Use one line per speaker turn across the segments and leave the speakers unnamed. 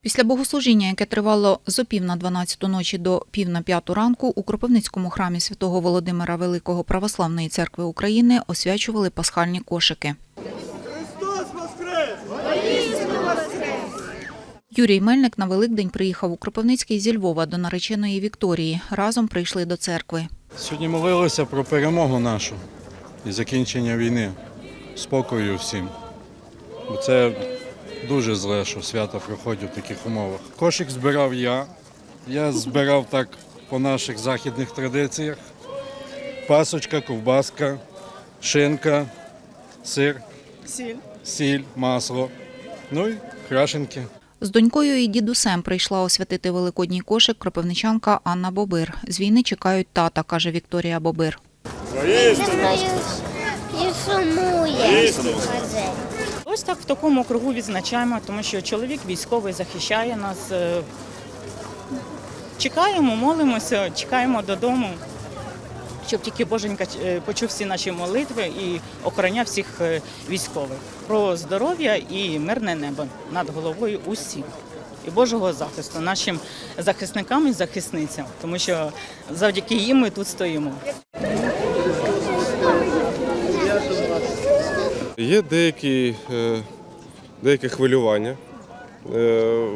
Після богослужіння, яке тривало з опів на 12 ночі до пів на п'яту ранку, у Кропивницькому храмі святого Володимира Великого Православної церкви України освячували пасхальні кошики. Юрій Мельник на Великдень приїхав у Кропивницький зі Львова до нареченої Вікторії. Разом прийшли до церкви.
Сьогодні молилися про перемогу нашу і закінчення війни, спокою всім. Бо це дуже зле, що свято проходять в таких умовах. Кошик збирав я. Я збирав так по наших західних традиціях. Пасочка, ковбаска, шинка, сир,
Сіль.
сіль, масло. Ну і крашенки.
З донькою і дідусем прийшла освятити великодній кошик кропивничанка Анна Бобир. З війни чекають тата, каже Вікторія Бобир.
І сумує.
Ось так в такому кругу відзначаємо, тому що чоловік військовий захищає нас. е, Чекаємо, молимося, чекаємо додому, щоб тільки Боженька е, почув всі наші молитви і охороняв всіх е, військових. Про здоров'я і мирне небо над головою усім. І Божого захисту нашим захисникам і захисницям, тому що завдяки їм ми тут стоїмо.
Є деякі, е, деяке хвилювання, е,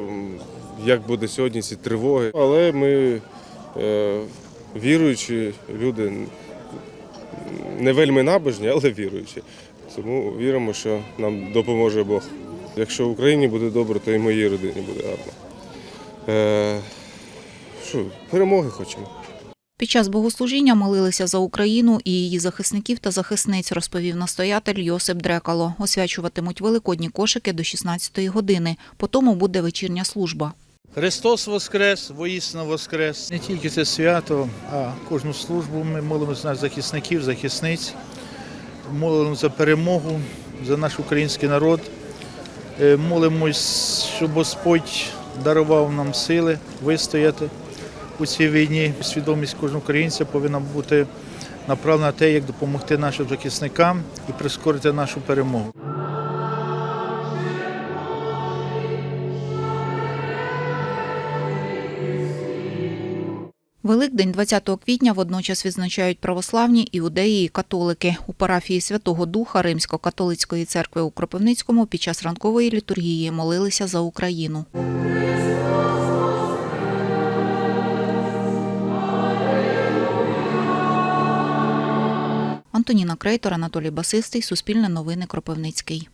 як буде сьогодні ці тривоги. Але ми е, віруючі люди, не вельми набожні, але віруючі. Тому віримо, що нам допоможе Бог. Якщо в Україні буде добре, то і моїй родині буде гарно. Що, перемоги хочемо.
Під час богослужіння молилися за Україну і її захисників та захисниць, розповів настоятель Йосип Дрекало. Освячуватимуть великодні кошики до 16-ї години. Потому буде вечірня служба.
Христос Воскрес, воїсно Воскрес. Не тільки це свято, а кожну службу ми молимося за захисників, захисниць, молимося за перемогу, за наш український народ. Е, Молимось, щоб Господь дарував нам сили вистояти у цій війні. Свідомість кожного українця повинна бути направлена на те, як допомогти нашим захисникам і прискорити нашу перемогу.
Великдень 20 квітня водночас відзначають православні, іудеї і католики. У парафії Святого Духа Римсько-католицької церкви у Кропивницькому під час ранкової літургії молилися за Україну. Антоніна Крейтор, Анатолій Басистий, Суспільне новини Кропивницький.